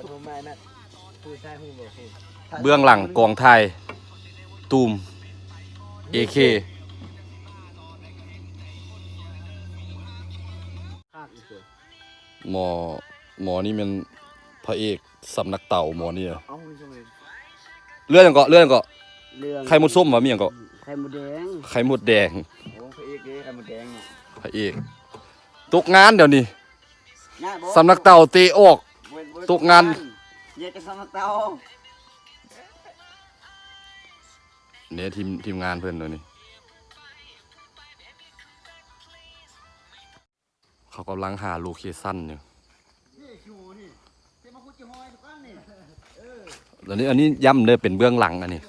ปฐมมานั่นผู้ชายฮู้บ่ฮู้เบื้องหลังกองไทยตูม AK ภาคอีกตัวหมอหมอนี่มันพระเอกสำนักเต่าหมอนี่อะเอ้าคุณผู้ชมเห็นเรื่องหยังเกาะเรื่องหยังเกาะเรื่องไข่มดส้มวะมีหยังเกาะไข่มดแดงไข่มดแดงโอ้พระเอกเด้ไข่มดแดงเนี่ยพระเอกตกงานเดี๋ยวนี้ ง่ายบ่สำนักเต่าเตะออกเว้นเว้น ตกงานแยกกันสำนักเตาเนี่ยทีมทีมงานเพื่อนเดี๋ยวนี้ เขากำลังหาโลเคชั่นอยู่แล้วนี้อันนี้ย่ำเลยเป็นเบื้องหลังอันนี้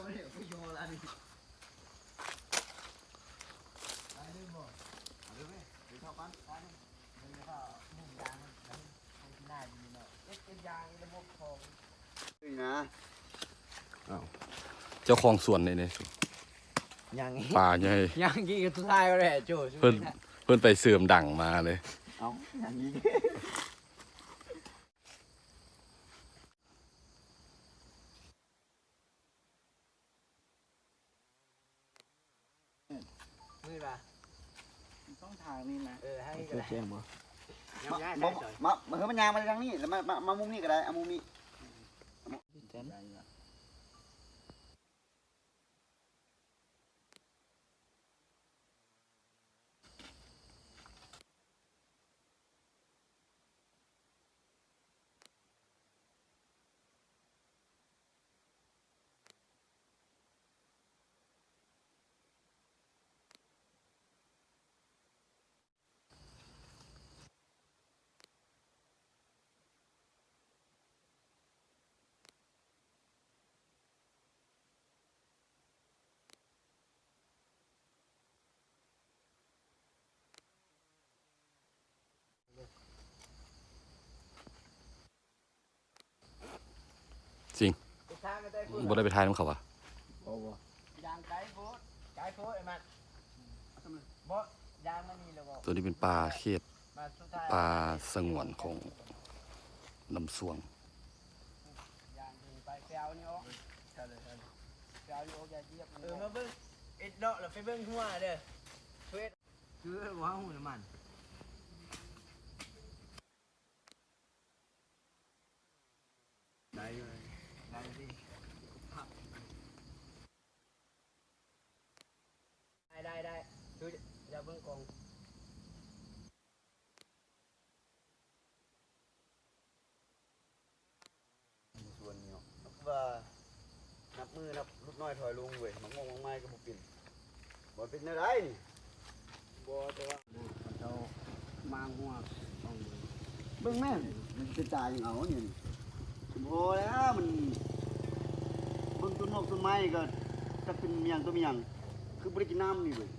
นี่นะเจ้าของสวนนี่นี่ยังอีกป่าใหญ่ยังอีกกับสุดท้ายก็ได้โจ้เพิ่นเพิ่นไปเสื่อมดังมาเลยเอ้ายังอีกมืดป่ะต้องทางนี่นะเออให้ก็ได้เสียงบ่ยัง มาย้ายมาได้จ่อยมามาเฮ้ยมันยางมาทางนี้แล้วมามามามุมนี้ก็ได้เอามุมนี้ ทางก็ได้พูดบ่ได้ไปทายน้ำเขาวะยางไกลโพดไกลโพดไอ้มันบ่ยางมันนี่แล้วบ่ตัวนี้เป็นปลาเขตมาสุดท้ายปลาสงวนของลำสวงยางถึงไปแปลวนี่ออกใช่เลยใช่เลยแปลวนี่ออกอย่าเหยียบเออมาเบิ่งเอ็ดเนาะแล้วไปเบิ่งหัวเด้อเฮ็ดคือว่าหูน้ำมันได้อยู่เลยได้ดิได้ได้ได้คืออย่าเบิ่งกอง ส่วนนี้ว่านับ มือนับลูกน้อยถอยลงเว้ยมังงงมังไม้ก็บ่เป็นบ่เป็นอะไรนี่บ่แต่ว่าเขามาหัวต้องเบิ่งเบิ่งแม่นมันจะจ่ายยังเอาเนี่ยนี่โอ้แล้วมันเบิ่งต้นนกต้นไม้ก็จะเป็นเมียงตัวเมียง คือบ่ได้กินน้ำนี่เว้ย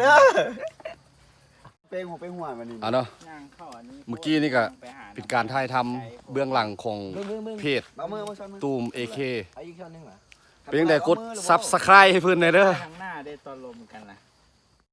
เด้อ เป้งหัวเป้งหัวมันนี่อะเนาะ ย่างเข้าอันนี้เมื่อกี้นี่ก็เป็นการถ่ายทำเบื้องหลังของเบิ่งเบิ่งเบิ่งเพจเอามือมาชนมือตูม AK เอาอีกช้อนหนึงเหรอเป็นยังไงกดซับสไครให้เพื่อนหน่อยเด้อทางหน้าได้ตอนลมกันนะ